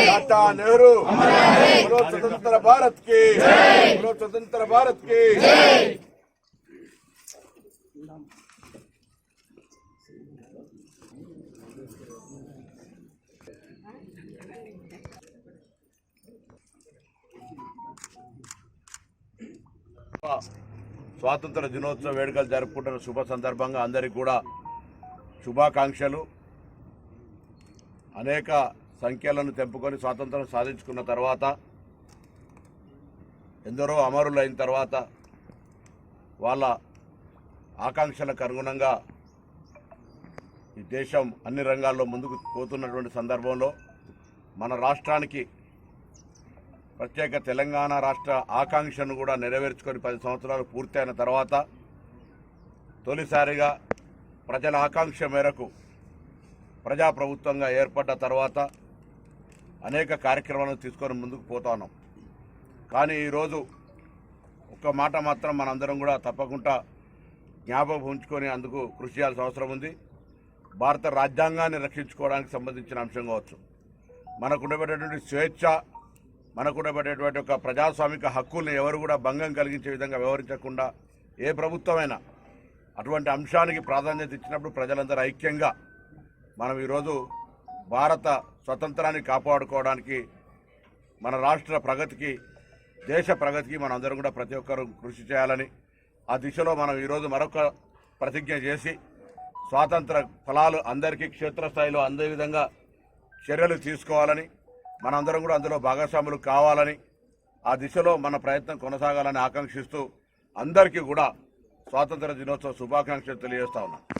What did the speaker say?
टाटा नेहरू बोलो स्वतंत्र भारत की बोलो स्वतंत्र भारत की స్వాతంత్ర దినోత్సవ వేడుకలు జరుపుకుంటున్న శుభ సందర్భంగా అందరికీ కూడా శుభాకాంక్షలు అనేక సంఖ్యలను తెంపుకొని స్వాతంత్రం సాధించుకున్న తర్వాత ఎందరో అమరులైన తర్వాత వాళ్ళ ఆకాంక్షలకు అనుగుణంగా ఈ దేశం అన్ని రంగాల్లో ముందుకు పోతున్నటువంటి సందర్భంలో మన రాష్ట్రానికి ప్రత్యేక తెలంగాణ రాష్ట్ర ఆకాంక్షను కూడా నెరవేర్చుకొని పది సంవత్సరాలు పూర్తయిన తర్వాత తొలిసారిగా ప్రజల ఆకాంక్ష మేరకు ప్రజాప్రభుత్వంగా ఏర్పడ్డ తర్వాత అనేక కార్యక్రమాలను తీసుకొని ముందుకు పోతాను కానీ ఈరోజు ఒక్క మాట మాత్రం మనందరం కూడా తప్పకుండా జ్ఞాపకం ఉంచుకొని అందుకు కృషి చేయాల్సిన అవసరం ఉంది. భారత రాజ్యాంగాన్ని రక్షించుకోవడానికి సంబంధించిన అంశం కావచ్చు. మనకు ఉండబడేటువంటి స్వేచ్ఛ మనకు ఉండబడేటువంటి ఒక ప్రజాస్వామిక హక్కుల్ని ఎవరు కూడా భంగం కలిగించే విధంగా వ్యవహరించకుండా ఏ ప్రభుత్వమైనా అటువంటి అంశానికి ప్రాధాన్యత ఇచ్చినప్పుడు ప్రజలందరూ ఐక్యంగా మనం ఈరోజు భారత స్వతంత్రాన్ని కాపాడుకోవడానికి మన రాష్ట్ర ప్రగతికి దేశ ప్రగతికి మనం అందరం కూడా ప్రతి ఒక్కరూ కృషి చేయాలని ఆ దిశలో మనం ఈరోజు మరొక ప్రతిజ్ఞ చేసి స్వాతంత్ర ఫలాలు అందరికీ క్షేత్రస్థాయిలో అందే విధంగా చర్యలు తీసుకోవాలని మనందరం కూడా అందులో భాగస్వాములు కావాలని ఆ దిశలో మన ప్రయత్నం కొనసాగాలని ఆకాంక్షిస్తూ అందరికీ కూడా స్వాతంత్ర దినోత్సవ శుభాకాంక్షలు తెలియజేస్తా ఉన్నాను